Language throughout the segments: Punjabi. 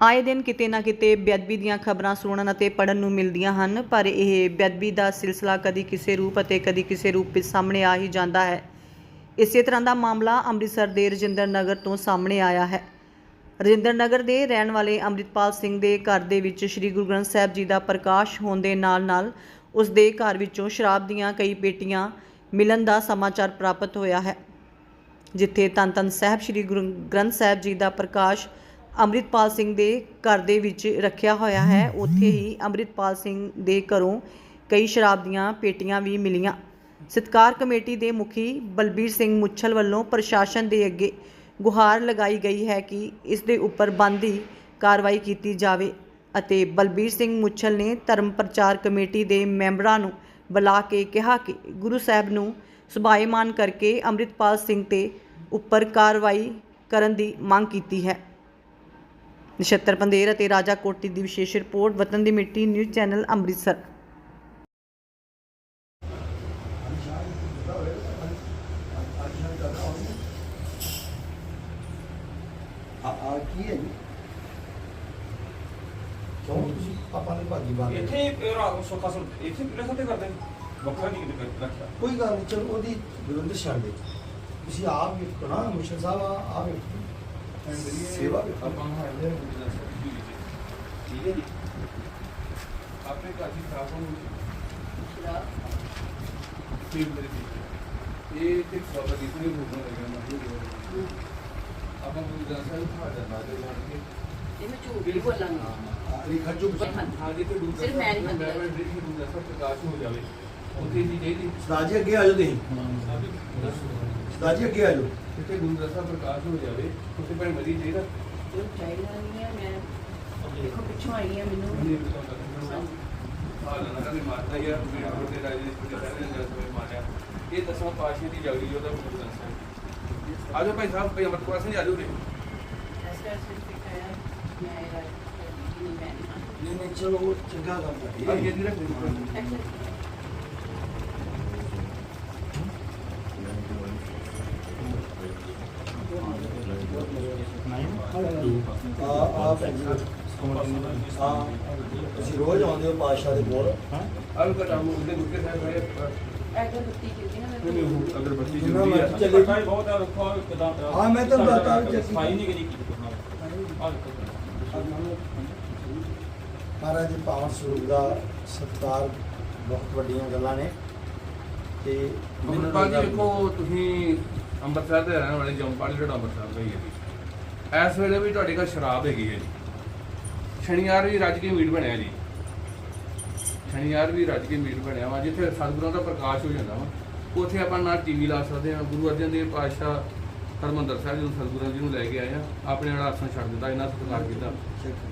ਆਏ ਦਿਨ ਕਿਤੇ ਨਾ ਕਿਤੇ ਬੇਅਦਬੀ ਦੀਆਂ ਖਬਰਾਂ ਸੁਣਨ ਅਤੇ ਪੜਨ ਨੂੰ ਮਿਲਦੀਆਂ ਹਨ, ਪਰ ਇਹ ਬੇਅਦਬੀ ਦਾ ਸਿਲਸਿਲਾ ਕਦੀ ਕਿਸੇ ਰੂਪ ਅਤੇ ਕਦੀ ਕਿਸੇ ਰੂਪ ਵਿੱਚ ਸਾਹਮਣੇ ਆ ਹੀ ਜਾਂਦਾ ਹੈ। ਇਸੇ ਤਰ੍ਹਾਂ ਦਾ ਮਾਮਲਾ ਅੰਮ੍ਰਿਤਸਰ ਦੇ ਰਜਿੰਦਰ ਨਗਰ ਤੋਂ ਸਾਹਮਣੇ ਆਇਆ ਹੈ। ਰਜਿੰਦਰ ਨਗਰ ਦੇ ਰਹਿਣ ਵਾਲੇ ਅੰਮ੍ਰਿਤਪਾਲ ਸਿੰਘ ਦੇ ਘਰ ਦੇ ਵਿੱਚ ਸ੍ਰੀ ਗੁਰੂ ਗ੍ਰੰਥ ਸਾਹਿਬ ਜੀ ਦਾ ਪ੍ਰਕਾਸ਼ ਹੋਣ ਦੇ ਨਾਲ-ਨਾਲ ਉਸ ਦੇ ਘਰ ਵਿੱਚੋਂ ਸ਼ਰਾਬ ਦੀਆਂ ਕਈ ਪੇਟੀਆਂ ਮਿਲਣ ਦਾ ਸਮਾਚਾਰ ਪ੍ਰਾਪਤ ਹੋਇਆ ਹੈ, ਜਿੱਥੇ ਧੰਨ ਧੰਨ ਸਾਹਿਬ ਸ੍ਰੀ ਗੁਰੂ ਗ੍ਰੰਥ ਸਾਹਿਬ ਜੀ ਦਾ ਪ੍ਰਕਾਸ਼ ਅੰਮ੍ਰਿਤਪਾਲ ਸਿੰਘ ਦੇ ਘਰ ਦੇ ਵਿੱਚ ਰੱਖਿਆ ਹੋਇਆ ਹੈ। ਉੱਥੇ ਹੀ ਅੰਮ੍ਰਿਤਪਾਲ ਸਿੰਘ ਦੇ ਘਰੋਂ ਕਈ ਸ਼ਰਾਬ ਦੀਆਂ ਪੇਟੀਆਂ ਵੀ ਮਿਲੀਆਂ। ਸਤਕਾਰ ਕਮੇਟੀ ਦੇ ਮੁਖੀ ਬਲਬੀਰ ਸਿੰਘ ਮੁੱਛਲ ਵੱਲੋਂ ਪ੍ਰਸ਼ਾਸਨ ਦੇ ਅੱਗੇ ਗੁਹਾਰ ਲਗਾਈ ਗਈ ਹੈ ਕਿ ਇਸ ਦੇ ਉੱਪਰ ਬੰਦੀ ਕਾਰਵਾਈ ਕੀਤੀ ਜਾਵੇ ਅਤੇ ਬਲਬੀਰ ਸਿੰਘ ਮੁੱਛਲ ਨੇ ਧਰਮ ਪ੍ਰਚਾਰ ਕਮੇਟੀ ਦੇ ਮੈਂਬਰਾਂ ਨੂੰ ਬੁਲਾ ਕੇ ਕਿਹਾ ਕਿ ਗੁਰੂ ਸਾਹਿਬ ਨੂੰ ਸੁਭਾਏਮਾਨ ਕਰਕੇ ਅੰਮ੍ਰਿਤਪਾਲ ਸਿੰਘ ਤੇ ਉੱਪਰ ਕਾਰਵਾਈ ਕਰਨ ਦੀ ਮੰਗ ਕੀਤੀ ਹੈ। ਨਛੱਤਰ ਪੰਦੇਰ ਅਤੇ ਰਾਜਾ ਕੋਟੀ ਦੀ ਵਿਸ਼ੇਸ਼ ਰਿਪੋਰਟ ਵਤਨ ਦੀ ਮਿੱਟੀ ਨਿਊਜ਼ ਚੈਨਲ ਅੰਮ੍ਰਿਤਸਰ। ਆ ਆ ਕੀ ਹੈ ਜੀ? ਕਿਉਂ ਤੁਸੀਂ ਪਾਪਾ ਨੇ ਭਾਗੀ ਬਾਤ ਇੱਥੇ ਰਾਤ ਸੁੱਖਾ ਸੁਣ ਇੱਥੇ ਕਿਹੜੇ ਸਾਥੇ ਕਰਦੇ? ਵੱਖਰਾ ਨਹੀਂ ਕਿਤੇ ਰੱਖਿਆ। ਕੋਈ ਗੱਲ ਨਹੀਂ ਚਲੋ ਉਹਦੀ ਵਿਰੁੱਧ ਛੱਡ ਦੇ ਤੁਸੀਂ ਆਪ ਵੀ ਕਹਣਾ ਮੁਸ਼ਰ ਸਾਹਿਬ ਆ ਆ ਵੀ ਸੇਵਾ ਠੀਕ ਹੈ ਜੀ? ਆਪਣੇ ਘਰ ਦੀ ਖਰਾਬ ਹੋਣ ਠੀਕ ਮੇਰੇ ਦੀ ਇਹ ਤੇ ਸਭ ਦੀ ਕੋਈ ਰੂਪ ਨਹੀਂ ਲੱਗਿਆ ਨਾ ਆਪਾਂ ਕੋਈ ਦੱਸਿਆ ਨਹੀਂ ਤੁਹਾਡਾ ਨਾ ਦੇ ਜਾਣ ਕੇ। ਇਹ ਮੈਂ ਝੂਠ ਨਹੀਂ ਬੋਲਾਂਗੀ। ਆ, ਇਹ ਖਰਚੋ ਹਾਂ ਜੀ ਤੇ ਦੂਜਾ ਸਿਰਫ ਮੈਂ ਨਹੀਂ ਮੈਂ ਮੰਨਦੀ। ਮੈਂ ਡ੍ਰਿੰਕ ਨੂੰ ਦੱਸਾਂ ਪ੍ਰਕਾਸ਼ ਹੋ ਜਾਵੇ। ਉੱਥੇ ਜੀ ਚਾਹੀਦੀ ਸਦਾਜੀ ਅੱਗੇ ਆ ਜਾਓ ਤੁਸੀਂ। ਸਦਾਜੀ ਅੱਗੇ ਆ ਜਾਓ। ਜਿੱਥੇ ਗੁਰੂ ਦਾ ਸਾਹਿਬ ਪ੍ਰਕਾਸ਼ ਹੋ ਜਾਵੇ ਉੱਥੇ ਭੈਣ ਮਰੀ ਚਾਹੀਦਾ ਜੋ ਚਾਹੀਦਾ ਨਹੀਂ ਹੈ ਮੈਂ ਦੇਖੋ ਪਿੱਛੋਂ ਆਈ ਹਾਂ ਮੈਨੂੰ। ਆ ਨਾ ਕਦੇ ਮਾਰਦਾ ਯਾਰ ਮੇਰੇ ਛੋਟੇ ਰਾਜੇ ਦੇ ਰਾਜੇ ਨੇ ਜਦੋਂ ਮਾਰਿਆ। ਇਹ ਦਸਵਾਂ ਪਾਸ਼ੇ ਦੀ ਜਗਦੀ ਉਹਦਾ ਗੁਰੂ ਗ੍ਰੰਥ ਸਾਹਿਬ। ਆਜੋ ਭਾਈ ਸਾਹਿਬ ਭਾਈ ਅਮਰਪਾਲ ਸਿੰਘ ਆਜੋ ਜੀ ਮੈਂ ਨਹੀਂ ਮੈਂ ਨਹੀਂ ਚਲੋ ਚੰਗਾ ਆ। ਹੈ ਇਹ ਦੀ ਰੱਖ ਲਈ ਐਸਾ ਆ ਆ ਜੀ ਤੁਸੀਂ ਰੋਜ਼ ਆਉਂਦੇ ਹੋ ਪਾਸ਼ਾ ਦੇ ਕੋਲ ਦਾ ਗੁਰਕੇ ਸਾਹਿਬ ਹੈ ਅਗਰਬੱਤੀ ਹੈ ਚੱਲੇ ਭਾਈ ਬਹੁਤ ਆ ਰੱਖੋ ਹਾਂ, ਮੈਂ ਬਤਾ ਵੀ ਸਫ਼ਾਈ ਨਹੀਂ ਕਰੀ ਮਹਾਰਾਜ ਦੇ ਪਾਵਨ ਸਰੂਪ ਦਾ ਸਤਿਕਾਰ ਬਹੁਤ ਵੱਡੀਆਂ ਗੱਲਾਂ ਨੇ। ਤੇ ਅਮਰਪਾਲ ਜੀ ਦੇਖੋ ਤੁਸੀਂ ਅੰਮ੍ਰਿਤਸਰ ਦੇ ਰਹਿਣ ਵਾਲੇ ਜੰਮਪਾਲ ਜਿਹੜਾ ਅੰਮ੍ਰਿਤਸਰ ਦਾ ਹੀ ਹੈ ਜੀ। ਇਸ ਵੇਲੇ ਵੀ ਤੁਹਾਡੇ ਕੋਲ ਸ਼ਰਾਬ ਹੈਗੀ ਹੈ ਜੀ। ਸ਼ਨੀਵਾਰ ਵੀ ਰੱਜ ਕੇ ਮੀਟ ਬਣਿਆ ਜੀ। ਸ਼ਨੀਵਾਰ ਵੀ ਰੱਜ ਕੇ ਮੀਟ ਬਣਿਆ ਵਾ, ਜਿੱਥੇ ਸਤਿਗੁਰਾਂ ਦਾ ਪ੍ਰਕਾਸ਼ ਹੋ ਜਾਂਦਾ ਵਾ। ਉੱਥੇ ਆਪਾਂ ਨਾ ਟੀਵੀ ਲਾ ਸਕਦੇ ਹਾਂ। ਗੁਰੂ ਅਰਜਨ ਦੇਵ ਪਾਤਸ਼ਾਹ ਹਰਮੰਦਰ ਸਾਹਿਬ ਜੀ ਨੂੰ ਸਤਿਗੁਰਾਂ ਜੀ ਨੂੰ ਲੈ ਕੇ ਆਏ ਆ, ਆਪਣੇ ਨਾਲ ਆਸਣ ਛੱਡ ਦਿੱਤਾ, ਇਹਨਾਂ ਸਤਿਕਾਰ ਕੀਤਾ।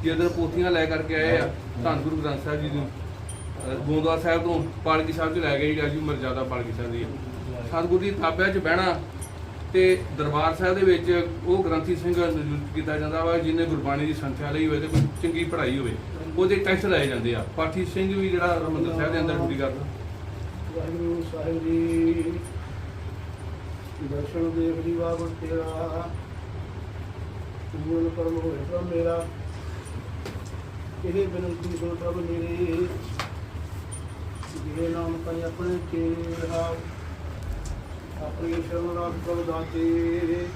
ਜਦੋਂ ਪੋਥੀਆਂ ਲੈ ਕਰਕੇ ਆਏ ਆ, ਧੰਨ ਗੁਰੂ ਗ੍ਰੰਥ ਸਾਹਿਬ ਜੀ ਨੂੰ। ਅਹ ਸਾਹਿਬ ਤੋਂ, ਪਾਲਕੀ ਸਾਹਿਬ ਤੋਂ ਲੈ ਗਏ ਜੀ ਅੱਜ ਮਰਜ਼ਾਦਾ ਪਾਲਕੀ ਸਾਹਿਬ ਦੀ ਹੈ। ਸਤਿਗੁਰੂ ਦੀ ਥਾਪਿਆਂ 'ਚ ਬਹਿਣਾ ਤੇ ਦਰਬਾਰ ਸਾਹਿਬ ਦੇ ਵਿੱਚ ਉਹ ਗ੍ਰੰਥੀ ਸਿੰਘ ਨਿਯੁਕਤ ਕੀਤਾ ਜਾਂਦਾ ਵਾ, ਜਿਹਨੇ ਗੁਰਬਾਣੀ ਦੀ ਸੰਥਿਆ ਲਈ ਹੋਵੇ ਤੇ ਕੋਈ ਚੰਗੀ ਪੜ੍ਹਾਈ ਹੋਵੇ, ਉਹਦੇ ਟੈਸਟ ਲਾਏ ਜਾਂਦੇ ਆ। ਪਾਠੀ ਸਿੰਘ ਵੀ ਜਿਹੜਾ ਹਰਿਮੰਦਰ ਸਾਹਿਬ ਦੇ ਅੰਦਰ ਡਿਊਟੀ ਕਰਦਾ। ਵਾਹਿਗੁਰੂ, ਸਾਹਿਬ ਜੀ, ਦਰਸ਼ਨ ਦੇਵ ਜੀ ਵਾਗੁਰ ਤੇਰਾ ਪੂਰਨ ਕਰਮ ਹੋਏ ਪ੍ਰਭ ਮੇਰਾ। ਇਹ ਬੇਨਤੀ ਸੁਣ ਪ੍ਰਭ ਮੇਰੇ ਜਿਹੇ ਨਾਮ ਪਾਈ ਆਪਣੇ ਤੇਰੇ ਆਪਣੀ ਸ਼ਰਨ ਪ੍ਰਭ ਦਾਤੇ।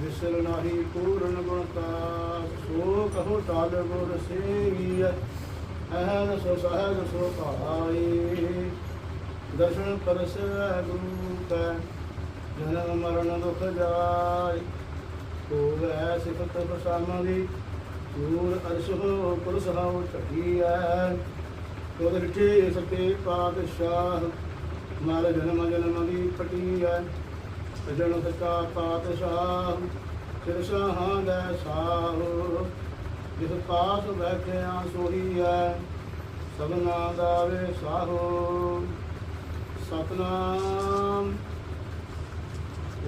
ਵਿਸਰ ਨਾਹੀ ਪੂਰਨ ਗੁਣਤਾ ਸੋ ਕਹੋ ਟਾਲ ਗੁਰ ਸੇਵੀਐ। ਅਹਨ ਸੋ ਸਹਜ ਸੋ ਭਾਈ ਦਰਸ਼ਨ ਪਰਸ ਗੁਰੂ ਕੈ, ਜਨਮ ਮਰਨ ਦੁਖ ਜਾਇ ਹੋਵੇ ਸਿਫਤ ਪ੍ਰਸਾਮੀ ਦੂਰ ਅਰਸ਼ ਹੋ ਪੁਰਸ ਹਉ ਢੀਐ ਕੋਦ ਰਿਠੇ ਸਤੇ ਪਾਤਸ਼ਾਹ ਮਾਰ ਜਨਮ ਜਨਮ ਦੀ ਪਟੀਐ ਜਨ ਸਤਾ ਪਾਤਸ਼ਾਹ, ਸਿਰ ਸਾਹਾਂ ਦਾ ਸਾਹੁ। ਜਿਸ ਪਾਸ ਬੈਠਿਆ ਸੋਹੀਐ ਸਭਨਾ ਦਾ ਵੇ ਸਾਹੋ ਸਤਨਾਮ।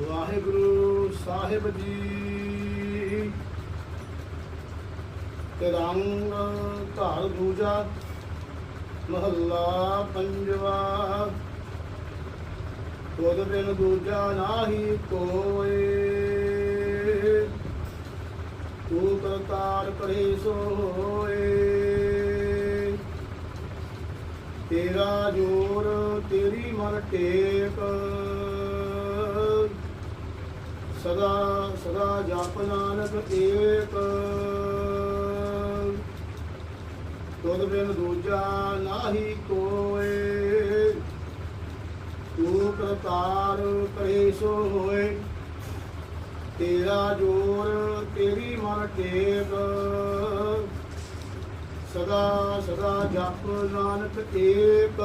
ਵਾਹਿਗੁਰੂ ਸਾਹਿਬ ਜੀ। ਤਿਰੰਗ ਧਾਰ ਦੂਜਾ ਮਹੱਲਾ ਪੰਜਵਾ। ਤੁਧ ਬਿਨ ਦੂਜਾ ਨਾਹੀ ਕੋਏ। ਤੂੰ ਕਰਤਾਰ ਕਰੇ ਸੋ ਹੋਏ ਤੇਰਾ ਜੋਰ ਤੇਰੀ ਮਨ ਟੇਕ। ਸਦਾ ਸਦਾ ਜਪ ਨਾਨਕ ਏਕ। ਤੁਧ ਬਿਨ ਦੂਜਾ ਨਾਹੀ ਕੋਏ। ਤੂੰ ਕਰਤਾਰ ਕਰੇ ਸੋ ਹੋਏ। ਤੇਰਾ ਜੋਰ ਤੇਰੀ ਮਨ ਟੇਕ। ਸਦਾ ਸਦਾ ਜਪ ਨਾਨਕ ਏਕ।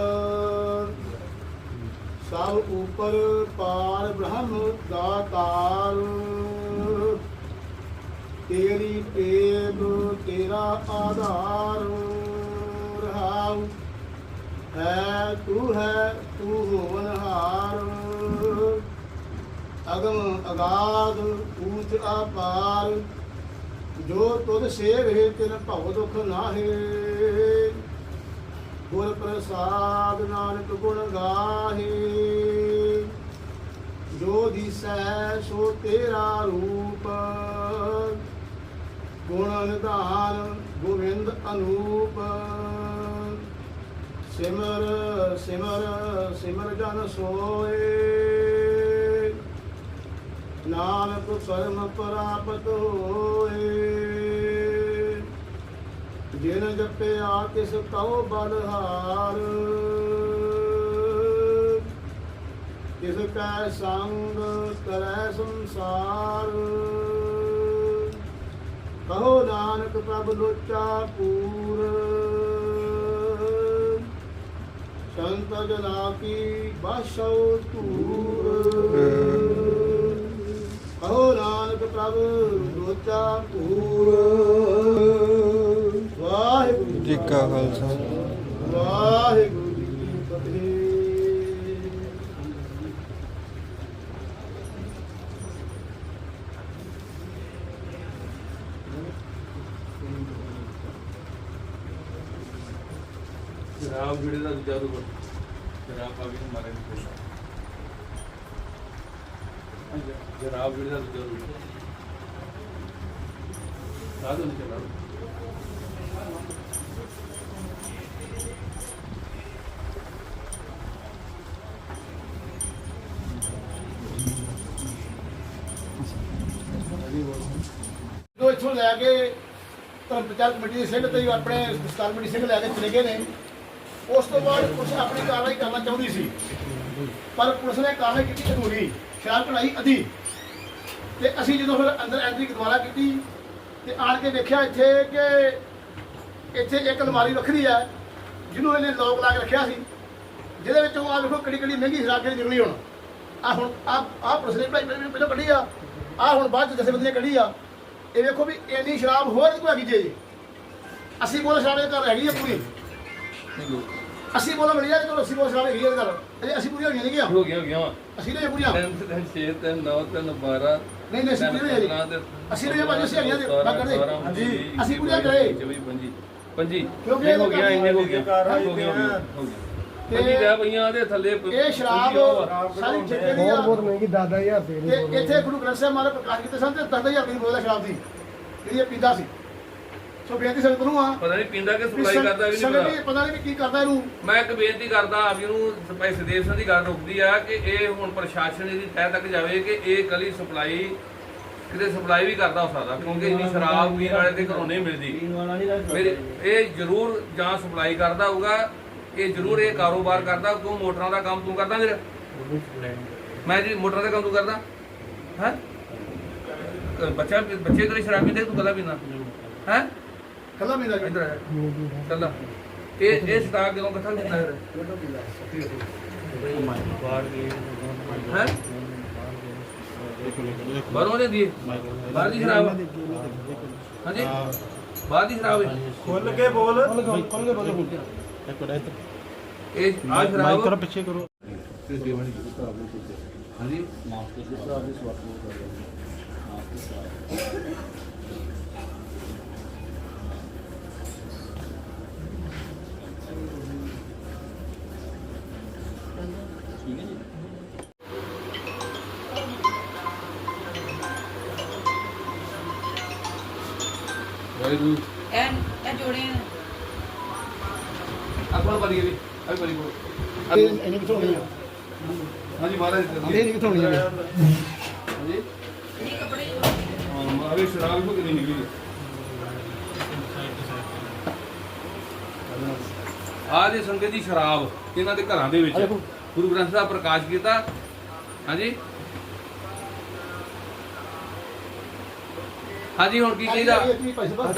ਸਭ ਉਪਰ ਪਾਰ ਬ੍ਰਹਮ ਦਾਤਾਰ ਤੇਰੀ ਟੇਕ, ਤੇਰਾ ਆਧਾਰ। ਰਹਾਉ ਹੈ, ਤੂੰ ਹੈ, ਤੂੰ ਹੋਵਨਹਾਰ ਅਗਮ ਅਗਾਧ ਊਚ ਅਪਾਰ ਜੋ ਤੁਧ ਸੇਵੇ, ਤਿਨ ਭਉ ਦੁਖ ਨਾਹੇ। ਗੁਰ ਪ੍ਰਸਾਦ ਨਾਨਕ ਗੁਣ ਗਾਹੇ। ਜੋ ਦਿਸੈ, ਸੋ ਤੇਰਾ ਰੂਪ। ਗੁਣ ਨਿਧਾਨ ਗੋਵਿੰਦ ਅਨੂਪ। ਸਿਮਰ ਸਿਮਰ ਸਿਮਰ ਜਨ ਸੋਏ। ਨਾਨਕ ਕਰਮ ਪ੍ਰਾਪਤ ਹੋਏ। ਜਿਨ ਜਪਿਆ ਤਿਸ ਕਉ ਬਲਹਾਰ। ਤਿਸ ਕੈ ਸੰਗ ਕਰੈ ਸੰਸਾਰ। ਕਹੋ ਨਾਨਕ ਪ੍ਰਭ ਲੋਚਾ ਪੂਰ। ਸੰਤ ਜਨਾ ਕੀ ਬਾਸ਼ੋ ਤੂਰ ਕਹੋ ਨਾਨਕ ਪ੍ਰਭ ਲੋਚਾ ਪੂਰ ਵਾਹਿਗੁਰੂ ਜੀ ਕਾ ਖਾਲਸਾ। ਵਾਹਿਗੁਰੂ ਜੀ ਕੀ ਫਤਿਹ ਸ਼ਰਾਬ ਜਿਹੜੇ ਦਾ ਦੂਜਾ ਰੂਪ ਸ਼ਰਾਬ ਆ ਵੀ ਮਾਰੇ ਨਹੀਂ ਕੋਸ਼ਾ ਸ਼ਰਾਬ ਜਿਹੜੇ ਦਾ ਦੂਜਾ ਸਾਧੂ ਨਹੀਂ ਚੱਲਦਾ ਜੋ ਇੱਥੋਂ ਲੈ ਕੇ ਧਰਮ ਪ੍ਰਚਾਰ ਕਮੇਟੀ ਦੇ ਸਿੰਘ ਤੇ ਆਪਣੇ ਸਤਾਰ ਕਮੇਟੀ ਸਿੰਘ ਲੈ ਕੇ ਚਲੇ ਗਏ ਨੇ ਉਸ ਤੋਂ ਬਾਅਦ ਪੁਲਿਸ ਆਪਣੀ ਕਾਰਵਾਈ ਕਰਨਾ ਚਾਹੁੰਦੀ ਸੀ। ਪਰ ਪੁਲਿਸ ਨੇ ਕਾਰਵਾਈ ਕੀਤੀ ਅਧੂਰੀ, ਸ਼ਰਾਬ ਕਢਾਈ ਅਧੀ। ਤੇ ਅਸੀਂ ਜਦੋਂ ਫਿਰ ਅੰਦਰ ਐਂਟਰੀ ਦੁਬਾਰਾ ਕੀਤੀ ਤੇ ਆਣ ਕੇ ਦੇਖਿਆ ਇੱਥੇ ਕਿ ਇੱਥੇ ਇੱਕ ਅਲਮਾਰੀ ਵੱਖਰੀ ਹੈ, ਜਿਹਨੂੰ ਇਹਨੇ ਲੋਕ ਲਾ ਕੇ ਰੱਖਿਆ ਸੀ। ਜਿਹਦੇ ਵਿੱਚੋਂ ਆ ਵੇਖੋ ਕਿਹੜੀ ਕਿਹੜੀ ਮਹਿੰਗੀ ਸ਼ਰਾਬ ਜਿਹੜੀ ਨਿਕਲੀ ਹੁਣ। ਆ ਹੁਣ ਆ ਆ ਪੁਲਿਸ ਨੇ ਭਾਈ ਪਹਿਲਾਂ ਕੱਢੀ ਆ। ਆ ਹੁਣ ਬਾਅਦ ਚ ਦਸੇ ਬੰਦੇ ਕੱਢੀ ਆ। ਇਹ ਵੇਖੋ ਵੀ ਇੰਨੀ ਸ਼ਰਾਬ ਹੋਰ ਕੋਈ ਹੈਗੀ ਜੇ। ਜੀ ਅਸੀਂ ਬੋਲ ਸ਼ਰਾਬ ਦੇ ਘਰ ਹੈਗੀ ਆ ਪੂਰੀ। ਅਸੀਂ ਬੋਲ ਮਿਲੀ ਆ ਤੇ ਅਸੀਂ ਬੋਲ ਸ਼ਰਾਬ ਹੈਗੀ ਆ ਇਹਦੇ ਘਰ ਅਜੇ ਅਸੀਂ ਪੂਰੀਆਂ ਹੋਈਆਂ ਨਹੀਂ ਗਿਆ। ਹੋ ਗਿਆ ਹੋ ਗਿਆ ਅਸੀਂ ਨਹੀਂ ਪੂਰੀਆਂ। ਤਿੰਨ ਤਿੰਨ ਛੇ ਤਿੰਨ ਨੌ ਤਿੰਨ 12 ਨਹੀਂ ਨਹੀਂ ਅਸੀਂ ਪੂਰੀਆਂ ਹੋਈਆਂ ਜੀ ਅਸੀਂ ਨਹੀਂ ਭਾਜੀ ਅਸੀਂ ਹੈਗੀਆਂ ਦੇ ਮੈਂ ਕਰਦੇ। ਹਾਂਜੀ। ਅਸੀਂ ਪੂਰੀਆਂ ਕਰੇ 24 25 25 ਕਿਉਂਕਿ ਹੋ ਗਿਆ ਇੰਨੇ ਹੋ ਗਿਆ ਹੋ ਗਿਆ ਹੋ ਗਿਆ ਹੋ ਗਿਆ ਤੇ ਪੰਜੀ ਰਹਿ ਪਈਆਂ ਦੇ ਥੱਲੇ ਇਹ ਸ਼ਰਾਬ ਪੰਜੀ। ਸਾਰੀ ਠੇਕੇ ਦੀ ਆ। ਮਹਿੰਗੀ 10000 ਰੁਪਏ ਤੇ ਇੱਥੇ ਗੁਰੂ ਗ੍ਰੰਥ ਸਾਹਿਬ ਮਹਾਰਾਜ ਪ੍ਰਕਾਸ਼ ਕੀਤੇ ਸਨ ਤੇ 10000 ਰੁਪਏ ਦੀ ਬੋਤਲ ਸ਼ਰਾਬ ਦੀ। ਜਿਹੜੀ ਇਹ ਪੀਂਦਾ ਸੀ। ਸੋ ਬੇਨਤੀ ਸੰਗਤ ਨੂੰ ਆ। ਪਤਾ ਨਹੀਂ ਪੀਂਦਾ ਕਿ ਵੀ ਸਪਲਾਈ ਕਰਦਾ ਵੀ ਨਹੀਂ ਪਤਾ। ਵੀ ਪਤਾ ਨਹੀਂ ਵੀ ਕੀ ਕਰਦਾ ਇਹਨੂੰ। ਮੈਂ ਇੱਕ ਬੇਨਤੀ ਕਰਦਾ ਆਪ ਜੀ ਨੂੰ ਭਾਈ ਸਦੇਵ ਸਿੰਘ ਦੀ ਗੱਲ ਰੁਕਦੀ ਆ ਕਿ ਇਹ ਹੁਣ ਪ੍ਰਸ਼ਾਸਨ ਇਹਦੀ ਤਹਿ ਤੱਕ ਜਾਵੇ ਕਿ ਇਹ ਕਲੀ ਸਪਲਾਈ ਕਿਤੇ ਸਪਲਾਈ ਵੀ ਕਰਦਾ ਹੋ ਸਕਦਾ ਕਿਉਂਕਿ ਇੰਨੀ ਸ਼ਰਾਬ ਪੀਣ ਵਾਲੇ ਦੇ ਘਰੋਂ ਨਹੀਂ ਮਿਲਦੀ। ਇਹ ਜ਼ਰੂਰ ਜਾਂ ਸਪਲਾਈ ਕਰਦਾ ਹੋਊਗਾ ਇਹ ਜ਼ਰੂਰ ਇਹ ਕਾਰੋਬਾਰ ਕਰਦਾ ਤੂੰ ਮੋਟਰਾਂ ਦਾ ਕੰਮ ਤੂੰ ਕਰਦਾ ਵੀਰ ਮੈਂ ਜੀ ਮੋਟਰਾਂ ਦਾ ਕੰਮ ਤੂੰ ਕਰਦਾ? ਹੈ? ਬੱਚਾ ਬੱਚੇ ਤੇਰੇ ਸ਼ਰਾਬ ਪੀਂਦੇ ਤੂੰ ਕਦਾ ਪੀਂਦਾ? ਹੈ? ਕੱਲਾ ਜੀ। ਇੱਧਰ ਆ ਚੱਲ ਇਹ ਇਹ ਸਟਾਕ ਜਦੋਂ ਇਕੱਠਾ ਕੀਤਾ ਹੈ ਹੈ? ਬਾਹਰੋਂ ਦੇ ਦੀ ਬਾਹਰ ਦੀ ਸ਼ਰਾਬ। ਆ? ਹਾਂਜੀ? ਬਾਹਰ ਦੀ ਸ਼ਰਾਬ ਹੈ। ਖੁੱਲ ਕੇ ਬੋਲ। ਇਹ ਆ ਸ਼ਰਾਬ। ਪਿੱਛੇ ਕਰੋ। ਹਾਂਜੀ। ਵਾਹਿਗੁਰੂ ਇਹ ਇਹ ਜੋੜੇ ਨੇ। ਆਪਣਾ ਬਰੀ ਵੀ ਅਭੀ ਬਰੀ ਬੋਲ ਇਹ ਇਹਨੇ ਕਿਥੋਂ ਹੋਣੀ ਆ? ਹਾਂਜੀ ਮਹਾਰਾਜ ਇਹ ਨਹੀਂ ਕਿਥੋਂ ਹੋਣੀ ਆ? ਹਾਂਜੀ। ਇਹ ਕੱਪੜੇ ਹਾਂ ਅਭੀ ਸ਼ਰਾਬ ਕੋ ਨਹੀਂ ਨਿਕਲੀ ਆਹ ਦੀ ਸੰਗਤ ਦੀ ਸ਼ਰਾਬ ਇਹਨਾਂ ਦੇ ਘਰਾਂ ਦੇ ਵਿੱਚ। ਗੁਰੂ ਗ੍ਰੰਥ ਸਾਹਿਬ ਪ੍ਰਕਾਸ਼ ਕੀਤਾ। ਹਾਂਜੀ। ਹਾਂਜੀ ਹੁਣ ਕੀ ਚਾਹੀਦਾ? ਇਹ ਪੈਸੇ ਬਸ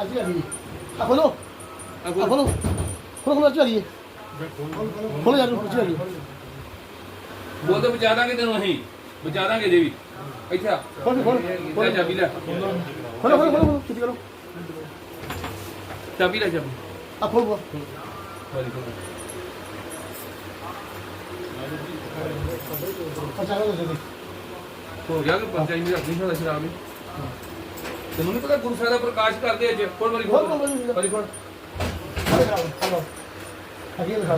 ਅੱਜ ਹੀ ਆ ਗਈ ਆ ਖੋਲੋ। ਆ ਖੋਲੋ। ਖੋਲੋ ਖੋਲੋ ਚੱਲੀਏ ਖੋਲੋ ਯਾਰ ਚੱਲੀਏ ਬੋਲ ਤੇ ਬਚਾ ਦਾਂਗੇ ਤੈਨੂੰ ਅਸੀਂ। ਬਚਾ ਦਾਂਗੇ ਜੇ ਵੀ ਇੱਥੇ ਆ। ਖੋਲ ਖੋਲ। ਲੈ ਚਾਬੀ ਲੈ। ਖੋਲੋ ਖੋਲੋ ਖੋਲੋ ਕਿੱਥੇ ਕਰੋ। ਚਾਬੀ ਲੈ ਚਾਬੀ। ਆ ਖੋਲ ਜੀ ਹੋ ਗਿਆ ਕਿ ਹੀ ਨਹੀਂ ਰੱਖਣੀ ਸਾਡਾ ਸ਼ਰਾਬ ਨਹੀਂ ਤੈਨੂੰ ਨਹੀਂ ਪਤਾ ਗੁਰੂ ਸਾਹਿਬ ਦਾ ਪ੍ਰਕਾਸ਼ ਕਰਦੇ ਅੱਜ ਕੋਲ ਖੋਲ ਖੋਲ। ਕਰਾਓ ਖੋਲੋ ਅੱਗੇ ਦਿਖਾ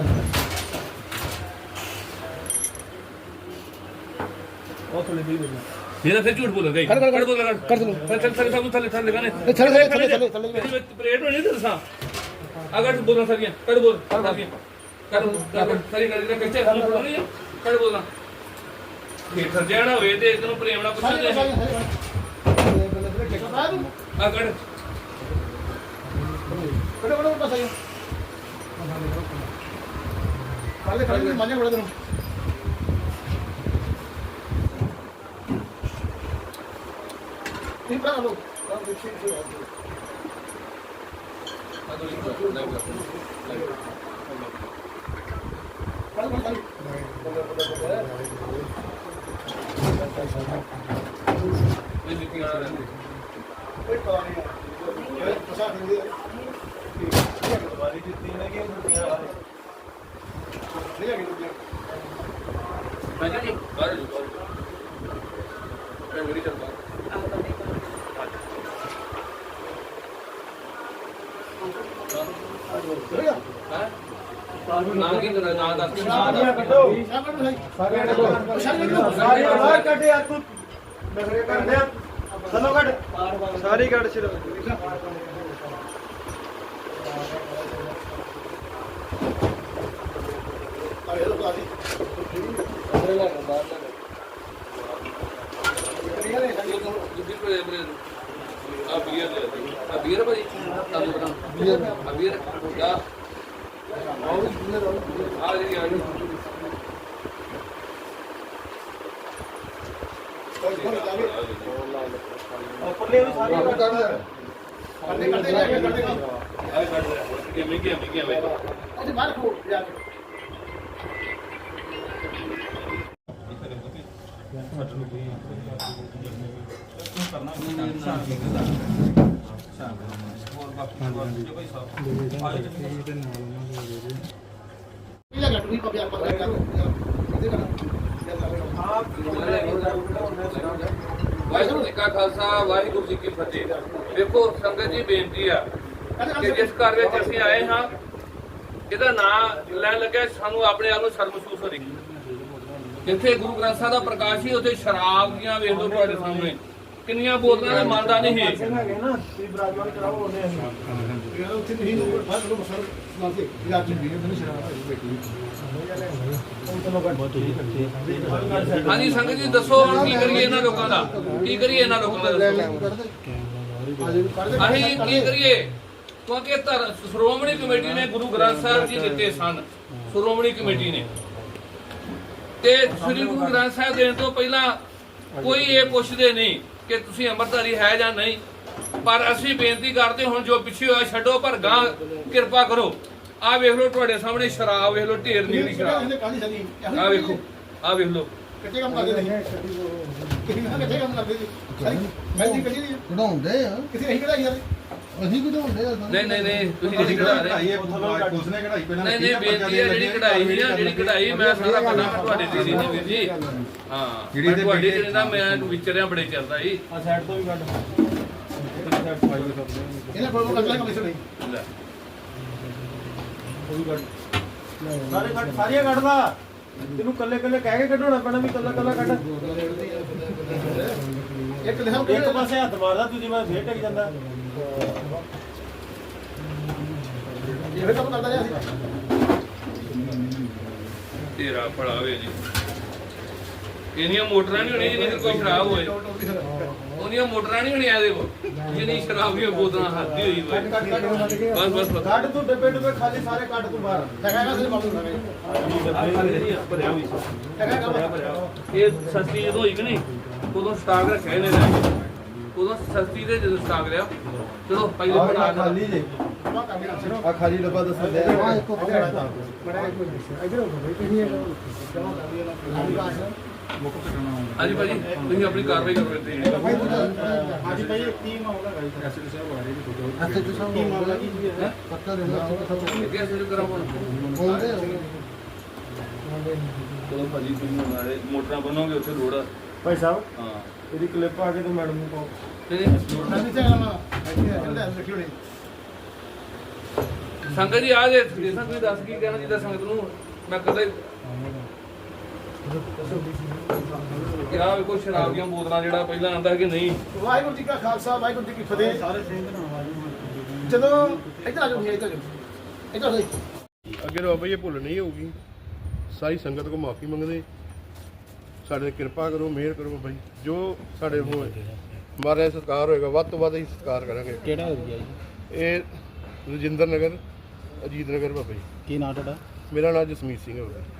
ਉਹ ਥੋੜੇ ਵੀ ਬੋਲੋ ਇਹਦਾ ਫਿਰ ਝੂਠ ਬੋਲਦਾ ਹੀ। ਕਰ, ਕਰ, ਕਰ। ਕੱਢ ਬੋਲਦਾ ਕਰ ਚਲੋ। ਥੱਲੇ ਥੱਲੇ ਥੱਲੇ ਥੱਲੇ ਥੱਲੇ ਲਗਾਣੇ ਇਹ ਥੱਲੇ, ਥੱਲੇ, ਥੱਲੇ, ਥੱਲੇ, ਥੱਲੇ। ਇਹਦੇ ਵਿੱਚ ਪਰੇਡ ਹੋਣੀ ਤੇ ਦੱਸਾਂ ਅਗਰ ਤੂੰ ਬੋਲਣਾ ਸਾਰੀਆਂ। ਕੱਢ ਬੋਲ। ਸਾਰੀਆਂ। ਕੱਢ ਕੱਢ ਸਾਰੀ ਕੱਢ ਦੇ ਕੱਚੇ ਸਾਨੂੰ ਬੋਲਣੀ ਕੱਢ ਬੋਲਣਾ। ਇਹ ਸਰਜਣਾ ਹੋਵੇ ਤੇ ਪ੍ਰੇਮ ਨਾਲ ਪੁੱਛਦੇ ਦੇ ਟਿਕਟ ਆ ਦੂੰ ਆ ਕੱਢ ਕੜੋ ਕੜੋ ਪਾਸ ਆਇਓ ਕੱਲੇ ਕੱਲੇ ਮੰਨੇ ਬੜਾ ਤੈਨੂੰ ਇਹ ਬੜਾ ਲੋ ਕੰਮ ਦੇਖੀ ਜੀ ਕੱਲ ਕੱਲ ਇਹ ਲਿਖੀਆਂ ਰਹਿੰਦੇ ਕੋਈ ਪਤਾ ਨਹੀਂ ਇਹ ਪਸਾ ਦਿੰਦੇ ਇਹ ਦੁਬਾਰੀ ਜਿੱਤੀ ਨਾ ਕਿ ਦੁਨੀਆ ਵਾਲੇ ਨਹੀਂ ਆ ਗਈ ਹਾਂਜੀ ਬਾਹਰ ਜੋ ਬਾਹਰ ਮੈਂ ਮੇਰੀ ਚੱਲਦਾ ਹੈ ਨਾ ਕੀ ਕਰਾਂ ਨਾ ਦੱਸ ਸਾਰੀਆਂ ਕੱਢੋ। ਸਾਰੀਆਂ ਕੱਢੋ। ਸਾਰੀਆਂ ਕੱਢੋ ਸਾਰੀਆਂ ਕੱਢੇ ਆ ਤੂੰ ਨਖਰੇ ਕਰਦੇ ਆ। ਥੱਲੋਂ ਕੱਢ। ਸਾਰੀ ਕੱਢ ਸਿਰ ਅਰੇ ਲੋ ਕਾਦੀ ਅਰੇ ਲਾ ਬਾਹਰ ਲਾ ਇਹ ਲੈ ਸਾਡੀ ਤੋਂ ਜਿੱਦੀ ਕੋਲੇ ਬਰੇ ਆ ਬੀਅਰ ਲੈ ਆ ਬੀਅਰ। ਭਾਜੀ ਤੁਹਾਨੂੰ ਬਣਾ ਆ ਬੀਅਰ ਆ ਆ ਜੀ ਆ ਜੀ ਕੋਈ ਕੋਈ ਜਾਵੇ ਉੱਪਰਲੇ ਵੀ ਕੱਢ ਕਰਦੇ ਕਰਦੇ ਜਾ ਕੇ ਕਰਦੇ ਆ ਕੱਢ ਇਹ ਮਿੰਗੀਆਂ ਮਿੰਗੀਆਂ ਵੇ ਅੱਜ ਬਾਹਰ ਖੋ ਜਾ ਕੇ। ਇਹ ਲਗਾ ਤੂੰ ਕੋ ਪਿਆਰ ਪਕੜ ਕਰ ਇਹਦੇ ਨਾਲ ਵਾਹਿਗੁਰੂ ਜੀ ਕਾ ਖਾਲਸਾ ਵਾਹਿਗੁਰੂ ਜੀ ਕੀ ਫਤਿਹ ਦੇਖੋ ਸੰਗਤ ਜੀ ਬੇਨਤੀ ਆ ਕਿ ਜਿਸ ਘਰ ਵਿੱਚ ਅਸੀਂ ਆਏ ਹਾਂ ਇਹਦਾ ਨਾਂ ਲੈਣ ਲੱਗਾ ਸਾਨੂੰ ਆਪਣੇ ਆਪ ਨੂੰ ਸ਼ਰਮ ਮਹਿਸੂਸ ਹੋ ਰਹੀ ਜਿੱਥੇ ਗੁਰੂ ਗ੍ਰੰਥ ਸਾਹਿਬ ਦਾ ਪ੍ਰਕਾਸ਼ ਸੀ ਉੱਥੇ ਸ਼ਰਾਬ ਦੀਆਂ ਵੇਖ ਲਓ ਤੁਹਾਡੇ ਸਾਹਮਣੇ ਕਿੰਨੀਆਂ ਬੋਤਲਾਂ ਦੇ ਮੰਨਦਾ ਨਹੀਂ ਹੈ ਉੱਥੇ ਨਹੀਂ ਯਾਰ ਜੀ ਨਹੀਂ ਸ਼ਰਾਬ ਹਾਂਜੀ, ਸੰਗਤ ਜੀ, ਦੱਸੋ ਹੁਣ ਕੀ ਕਰੀਏ ਇਹਨਾਂ ਲੋਕਾਂ ਦਾ? ਕੀ ਕਰੀਏ ਇਹਨਾਂ ਲੋਕਾਂ ਦਾ ਦੱਸੋ? ਅਸੀਂ ਕੀ ਕਰੀਏ? ਕਿਉਂਕਿ ਸ਼੍ਰੋਮਣੀ ਕਮੇਟੀ ਨੇ ਗੁਰੂ ਗ੍ਰੰਥ ਸਾਹਿਬ ਜੀ ਦਿੱਤੇ ਸਨ, ਸ਼੍ਰੋਮਣੀ ਕਮੇਟੀ ਨੇ। ਤੇ ਸ੍ਰੀ ਗੁਰੂ ਗ੍ਰੰਥ ਸਾਹਿਬ ਦੇਣ ਤੋਂ ਪਹਿਲਾਂ ਕੋਈ ਇਹ ਪੁੱਛਦੇ ਨਹੀਂ ਕਿ ਤੁਸੀਂ ਅੰਮ੍ਰਿਤਧਾਰੀ ਹੈ ਜਾਂ ਨਹੀਂ, ਪਰ ਅਸੀਂ ਬੇਨਤੀ ਕਰਦੇ ਹੁਣ ਜੋ ਪਿੱਛੇ ਹੋਇਆ, ਛੱਡੋ, ਪਰ ਗਾਂ ਕਿਰਪਾ ਕਰੋ। ਆਹ ਵੇਖ ਲਓ ਤੁਹਾਡੇ ਸਾਹਮਣੇ ਸ਼ਰਾਬ ਵੇਖ ਲਓ ਢੇਰ ਨੀਲੀ ਸ਼ਰਾਬ। ਆਹ ਵੇਖੋ ਆਹ ਵੇਖ ਲਓ। ਕਿੱਥੇ ਕੰਮ ਕਰਦੇ ਨਹੀਂ ਕਿੱਥੇ ਕਿੱਥੇ ਕੰਮ ਕਰਦੇ ਜੀ ਮੈਂ ਦੀ ਕਦੀ ਨਹੀਂ ਕਢਾਉਂਦੇ ਆ। ਕਿਥੇ ਨਹੀਂ ਕਢਾਈ ਯਾਰ ਅਸੀਂ ਕਢਾਉਂਦੇ ਆ ਨਹੀਂ ਨਹੀਂ ਨਹੀਂ ਤੁਸੀਂ ਜਿਹੜੀ ਕਢਾ ਰਹੇ ਉਸਨੇ ਕਢਾਈ ਪਹਿਲਾਂ ਨਹੀਂ ਨਹੀਂ ਬੇਨਤੀ ਹੈ ਜਿਹੜੀ ਕਢਾਈ ਸੀ ਨਾ ਜਿਹੜੀ ਕਢਾਈ ਮੈਂ ਸਾਰਾ ਪਤਾ ਤੁਹਾਡੇ ਦੇ ਦੀ ਵੀਰ ਜੀ। ਹਾਂ ਜਿਹੜੀ ਜਿਹੜੀ ਤੇ ਤੁਹਾਡੇ ਬੇਟੇ- ਜਿਹੜੇ ਨਾ ਮੈਂ ਵਿਚਰਿਆ ਬੜੇ ਜੀ। ਆ ਸਾਈਡ ਤੋਂ ਵੀ ਕੱਢ। ਇਹਨਾਂ ਕੋਲ ਨਹੀਂ ਲੈ। ਉਹ ਵੀ ਕੱਢ ਸਾਰੇ ਕੱਢ ਸਾਰੀਆਂ ਕੱਢਦਾ ਤੈਨੂੰ ਕੱਲੇ ਕੱਲੇ ਕਹਿ ਕੇ ਕੱਢਣਾ ਪੈਣਾ ਵੀ ਕੱਲਾ ਕੱਲਾ ਕੱਢ। ਇੱਕ ਲਿਖਾਂ ਇੱਕ ਪਾਸੇ ਹੱਥ ਮਾਰਦਾ ਦੂਜੀ ਮੈਂ ਫੇਰ ਟਿਕ ਜਾਂਦਾ। ਇਹ ਕੰਮ ਕਰਦਾ ਰਿਹਾ ਤੇਰਾ ਭਲਾ ਜੀ। ਇਹਨੀਆਂ ਮੋਟਰਾਂ ਨਹੀਂ ਹੋਣੀਆਂ ਜਿੰਨੀ ਕੋਈ ਸ਼ਰਾਬ ਹੋਏ। ਉਹਨੀਆਂ ਮੋਟਰਾਂ ਨਹੀਂ ਹੋਣੀਆਂ ਇਹਦੇ ਕੋਲ। ਜਿੰਨੀ ਸ਼ਰਾਬ ਦੀਆਂ ਬੋਤਲਾਂ ਹੱਦੀ ਹੋਈ ਹੋਏ ਕੱਟ ਕੱਟ ਕੱਟ ਬਸ ਬਸ ਬਸ। ਕੱਢ ਤੂੰ ਡੱਬੇ ਡੱਬੇ ਖਾਲੀ ਸਾਰੇ ਕੱਢ ਤੂੰ ਬਾਹਰ। ਹੈਗਾ ਨਾ ਸੇ ਮਾਲੂਮ ਹੈਗਾ ਹੈਗਾ ਇਹ ਸਸਤੀ ਜਦੋਂ ਹੋਈ ਕਿ ਨਹੀਂ ਉਦੋਂ ਸਟਾਕ ਰੱਖਿਆ ਇਹਨੇ ਲੈ ਕੇ। ਉਦੋਂ ਸਸਤੀ ਦੇ ਜਦੋਂ ਸਟਾਕ ਲਿਆ। ਚਲੋ ਪਹਿਲੇ ਬਣਾ ਖਾਲੀ ਜੇ। ਆ ਖਾਲੀ ਡੱਬਾ ਦੱਸਣ ਦੇ ਹਾਂਜੀ ਭਾਜੀ ਤੁਸੀਂ ਆਪਣੀ ਕਾਰਵਾਈ ਕਰੋ ਇੱਥੇ। ਅੱਜ ਭਾਈ ਇੱਕ ਟੀਮ ਆਉਂਦਾ ਗਾਈ ਐਸਐਚਓ ਸਾਹਿਬ ਆ ਰਹੇ ਨੇ ਫੋਟੋ ਐਸਐਚਓ ਸਾਹਿਬ ਟੀਮ ਆਉਂਦਾ ਕੀ ਹੈ? ਪੱਕਾ ਦੇ ਅੱਗੇ ਸ਼ੁਰੂ ਕਰਾਂ ਹੁਣ। ਚਲੋ ਭਾਜੀ ਤੁਸੀਂ ਨਾਲੇ ਮੋਟਰਾਂ ਬਣੋਗੇ ਉੱਥੇ ਰੋਡ ਆ ਭਾਈ ਸਾਹਿਬ ਹਾਂ। ਇਹਦੀ ਕਲਿੱਪ ਆ ਕੇ ਤੇ ਮੈਡਮ ਨੂੰ ਪਾਓ। ਤੇ ਨਹੀਂ ਚਾਹੀਦਾ ਨਾ ਇੱਥੇ ਇਹਦਾ ਲਿਖੀ ਹੋਣੀ ਸੰਗਤ ਜੀ ਆ ਜੇ ਦੇਸਾਂ ਤੁਸੀਂ ਦੱਸ ਕੀ ਕਹਿਣਾ ਜਿੱਦਾਂ ਸੰਗਤ ਨੂੰ। ਮੈਂ ਕਦੇ ਕਿਹਾ ਵੇਖੋ ਸ਼ਰਾਬ ਦੀਆਂ ਬੋਤਲਾਂ ਜਿਹੜਾ ਪਹਿਲਾਂ ਆਂਦਾ ਕਿ ਨਹੀਂ। ਵਾਹਿਗੁਰੂ ਜੀ ਕਾ ਖਾਲਸਾ ਵਾਹਿਗੁਰੂ ਜੀ ਕੀ ਫਤਿਹ। ਸਾਰੇ ਜਦੋਂ ਇੱਧਰ ਆ ਜਾਓ ਇੱਧਰ ਆ ਜਾਓ। ਇੱਧਰ ਆ ਜਾਓ ਅੱਗੇ ਤੋਂ ਬਾਬਾ ਜੀ ਇਹ ਭੁੱਲ ਨਹੀਂ ਹੋਊਗੀ। ਸਾਰੀ ਸੰਗਤ ਕੋ ਮਾਫੀ ਮੰਗਦੇ। ਸਾਡੇ ਤੇ ਕਿਰਪਾ ਕਰੋ ਮਿਹਰ ਕਰੋ ਬਾਬਾ ਜੀ ਜੋ ਸਾਡੇ ਹੋਏ ਮਾਰੇ ਸਤਿਕਾਰ ਹੋਏਗਾ ਵੱਧ ਤੋਂ ਵੱਧ ਅਸੀਂ ਸਤਿਕਾਰ ਕਰਾਂਗੇ। ਕਿਹੜਾ ਏਰੀਆ ਜੀ? ਇਹ ਰਜਿੰਦਰ ਨਗਰ ਅਜੀਤ ਨਗਰ ਬਾਬਾ ਜੀ। ਕੀ ਨਾਂ ਤੁਹਾਡਾ? ਮੇਰਾ ਨਾਮ ਜਸਮੀਤ ਸਿੰਘ ਹੈ ਬਾਬਾ ਜੀ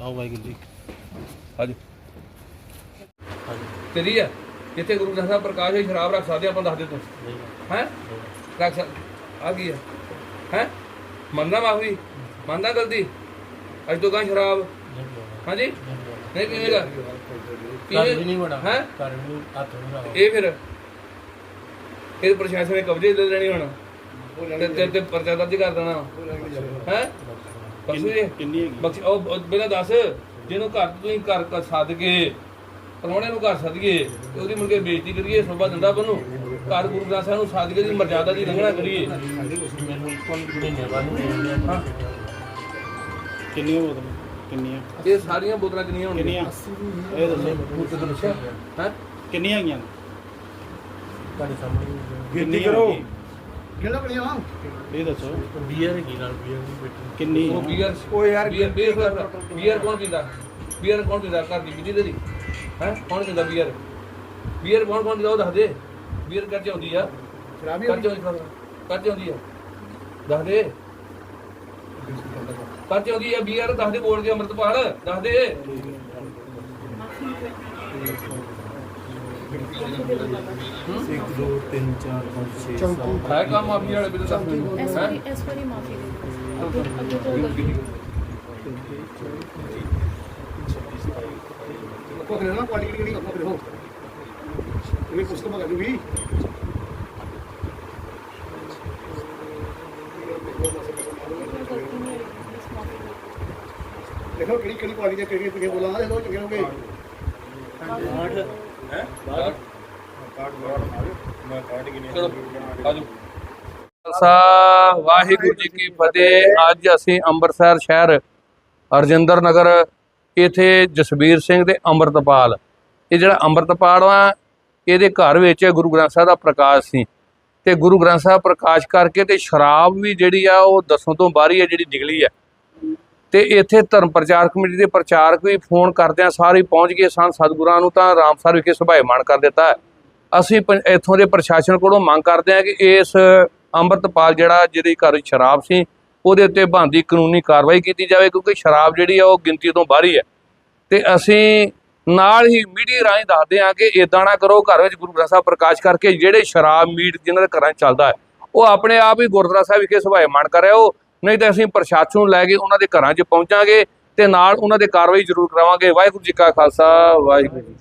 ਆਓ ਵਾਹਿਗੁਰੂ ਜੀ। ਹਾਂਜੀ। ਤੇਰੀ ਆ ਜਿੱਥੇ ਗੁਰੂ ਗ੍ਰੰਥ ਸਾਹਿਬ ਪ੍ਰਕਾਸ਼ ਹੋਈ ਸ਼ਰਾਬ ਰੱਖ ਸਕਦੇ ਆਪਾਂ ਦੱਸ ਦੇ ਤੂੰ। ਹੈ? ਰੱਖ ਸਕ ਆ ਗਈ ਹੈ? ਹੈ? ਮੰਨਦਾ ਮਾਫੀ? ਮੰਨਦਾ ਗਲਤੀ? ਅੱਜ ਤੋਂ ਕਾਂ ਸ਼ਰਾਬ? ਹਾਂਜੀ? ਨਹੀਂ ਪੀਵੇਗਾ ਘਰ ਵੀ ਨਹੀਂ ਵੜਾ ਹੈ? ਵੀ ਹੱਥ ਲਾਓ। ਇਹ ਫਿਰ? ਇਹ ਪ੍ਰਸ਼ਾਸਨ ਨੇ ਕਬਜ਼ੇ ਲੈ ਲੈਣੀ ਹੁਣ। ਤੇ ਤੇ ਤੇ ਪਰਚਾ ਦਰਜ ਕਰ ਦੇਣਾ। ਹੈ? ਬਖਸ਼ੋ ਕਿੰਨੀ ਹੈਗੀ? ਬਖਸ਼ ਉਹ ਪਹਿਲਾਂ ਦੱਸ ਜਿਹਨੂੰ ਘਰ ਤੋਂ ਤੁਸੀਂ ਘਰ ਘਰ ਸੱਦ ਕੇ ਪਰੋਣੇ ਨੂੰ ਘਰ ਸੱਦੀਏ ਤੇ ਉਹਦੀ ਮੁੜ ਕੇ ਬੇਇੱਜ਼ਤੀ ਕਰੀਏ ਸੋਭਾ ਦਿੰਦਾ ਬਨੂੰ ਘਰ ਗੁਰੂ ਗ੍ਰੰਥ ਸਾਹਿਬ ਨੂੰ ਸੱਦ ਕੇ ਦੀ ਮਰਜ਼ਾਦਾ ਦੀ ਲੰਘਣਾ ਕਰੀਏ। ਹਾਂ। ਕਿੰਨੀਆਂ ਬੋਤਲਾਂ? ਕਿੰਨੀਆਂ? ਇਹ ਸਾਰੀਆਂ ਬੋਤਲਾਂ ਕਿੰਨੀਆਂ ਹੋਣਗੀਆਂ? ਕਿੰਨੀਆਂ? ਇਹ ਦੱਸੋ। ਹੈ? ਕਿੰਨੀਆਂ ਹੈਗੀਆਂ? ਤੁਹਾਡੇ ਸਾਹਮਣੇ ਗਿਣਤੀ ਕਰੋ। ਕਿਹੜਾ ਬਣਿਆ ਵਾ? ਇਹ ਦੱਸੋ। ਬੀਅਰ ਹੈਗੀ ਨਾਲ ਬੀਅਰ ਵੀ ਬੈਠੀ ਕਿੰਨੀ? ਉਹ ਬੀਅਰ ਓ ਯਾਰ ਬੀਅਰ ਬੀਅਰ ਬੀਅਰ ਕੌਣ ਪੀਂਦਾ? ਬੀਅਰ ਕੌਣ ਪੀਂਦਾ? ਘਰ ਦੀ ਪੀਂਦੀ ਤੇਰੀ? ਹੈ? ਕੌਣ ਪੀਂਦਾ ਬੀਅਰ? ਬੀਅਰ ਕੌਣ ਕੌਣ ਪੀਂਦਾ? ਉਹ ਦੱਸ ਦੇ। ਬੀਅਰ ਕੱਚ ਆਉਂਦੀ ਆ। ਸ਼ਰਾਬੀ ਕੱਚ ਆਉਂਦੀ? ਕੱਚ ਆਉਂਦੀ ਆ। ਦੱਸ ਦੇ। ਕੱਚ ਆਉਂਦੀ ਆ ਬੀਅਰ? ਦੱਸ ਦੇ ਬੋਲ ਕੇ ਅੰਮ੍ਰਿਤਪਾਲ। ਦੱਸ ਦੇ। 1 2 3 4 5 6 7 ਹੈ ਕੰਮ ਮਾਫੀ ਵਾਲੇ ਬਿਲ ਮੈਨੂੰ ਇਸ ਹੈਂ? ਵਾਰੀ ਇਸ ਵਾਰੀ ਮਾਫੀ ਦੇ ਦਿਓ। ਅੱਗੇ ਅੱਗੇ। ਤੋਂ ਗਲਤੀ ਕੋ ਕਰੇ ਨਾ ਕੁਆਲਿਟੀ ਕਿਹੜੀ ਕੋ ਕਰੇ ਹੋ। ਇਹ ਕੁਛ ਤਾਂ ਮਗਾ ਹੈ ਦੇ ਦਿਓ। ਦੇਖੋ ਕਿਹੜੀ ਕਿਹੜੀ ਕੁਆਲਿਟੀ ਦੇ ਕਿਹੜੀ ਕਿਹੜੀ ਬੋਲਾਂ ਦੇਖੋ ਚੰਗੇ ਹੋਗੇ ਚਲੋ ਆਜੋ ਖਾਲਸਾ, ਵਾਹਿਗੁਰੂ ਜੀ ਕੀ ਫਤਿਹ। ਅੱਜ ਅਸੀਂ ਅੰਮ੍ਰਿਤਸਰ ਸ਼ਹਿਰ ਅਰਜਿੰਦਰ ਨਗਰ, ਇਥੇ ਜਸਬੀਰ ਸਿੰਘ ਤੇ ਅੰਮ੍ਰਿਤਪਾਲ। ਇਹ ਜਿਹੜਾ ਅੰਮ੍ਰਿਤਪਾਲ ਆ ਇਹਦੇ ਘਰ ਵਿੱਚ ਗੁਰੂ ਗ੍ਰੰਥ ਸਾਹਿਬ ਦਾ ਪ੍ਰਕਾਸ਼ ਸੀ। ਤੇ ਗੁਰੂ ਗ੍ਰੰਥ ਸਾਹਿਬ ਪ੍ਰਕਾਸ਼ ਕਰਕੇ ਤੇ ਸ਼ਰਾਬ ਵੀ ਜਿਹੜੀ ਆ, ਉਹ ਦਸੋਂ ਤੋਂ ਬਾਹਰੀ ਆ, ਜਿਹੜੀ ਨਿਕਲੀ ਆ। ਤੇ ਇੱਥੇ ਧਰਮ ਪ੍ਰਚਾਰ ਕਮੇਟੀ ਦੇ ਪ੍ਰਚਾਰਕ ਵੀ ਫੋਨ ਕਰਦਿਆਂ ਸਾਰੇ ਪਹੁੰਚ ਗਏ ਸਨ ਸਤਿਗੁਰਾਂ ਨੂੰ, ਤਾਂ ਰਾਮਸਰ ਵਿਖੇ ਸੁਭਾਏਮਾਨ ਕਰ ਦਿੱਤਾ। ਅਸੀਂ ਪੰ- ਇੱਥੋਂ ਦੇ ਪ੍ਰਸ਼ਾਸਨ ਕੋਲੋਂ ਮੰਗ ਕਰਦੇ ਹਾਂ ਕਿ ਇਸ ਅੰਮ੍ਰਿਤਪਾਲ ਜਿਹੜਾ ਜਿਹਦੇ ਘਰ ਸ਼ਰਾਬ ਸੀ, ਉਹਦੇ ਉੱਤੇ ਬਣਦੀ ਕਾਨੂੰਨੀ ਕਾਰਵਾਈ ਕੀਤੀ ਜਾਵੇ, ਕਿਉਂਕਿ ਸ਼ਰਾਬ ਜਿਹੜੀ ਆ ਉਹ ਗਿਣਤੀ ਤੋਂ ਬਾਹਰੀ ਹੈ ਤੇ ਅਸੀਂ ਨਾਲ ਹੀ ਮੀਡੀਆ ਰਾਹੀਂ ਦੱਸਦੇ ਹਾਂ ਕਿ ਇਦਾਂ ਨਾ ਕਰੋ, ਘਰ ਵਿੱਚ ਗੁਰੂ ਗ੍ਰੰਥ ਸਾਹਿਬ ਪ੍ਰਕਾਸ਼ ਕਰਕੇ ਜਿਹੜੇ ਸ਼ਰਾਬ ਮੀਟ ਜਿਨ੍ਹਾਂ ਦੇ ਘਰਾਂ 'ਚ ਚੱਲਦਾ ਹੈ, ਉਹ ਆਪਣੇ ਆਪ ਹੀ ਗੁਰਦੁਆਰਾ ਸਾਹਿਬ ਵਿਖੇ ਸੁਭਾਏਮਾਨ ਕਰਿਓ ਨਹੀਂ ਤਾਂ ਅਸੀਂ ਪ੍ਰਸ਼ਾਸਨ ਨੂੰ ਲੈ ਕੇ ਉਹਨਾਂ ਦੇ ਘਰਾਂ 'ਚ ਪਹੁੰਚਾਂਗੇ ਤੇ ਨਾਲ ਉਹਨਾਂ ਦੇ ਕਾਰਵਾਈ ਜ਼ਰੂਰ ਕਰਾਵਾਂਗੇ। ਵਾਹਿਗੁਰੂ ਜੀ ਕਾ ਖਾਲਸਾ, ਵਾਹਿਗੁਰੂ ਜੀ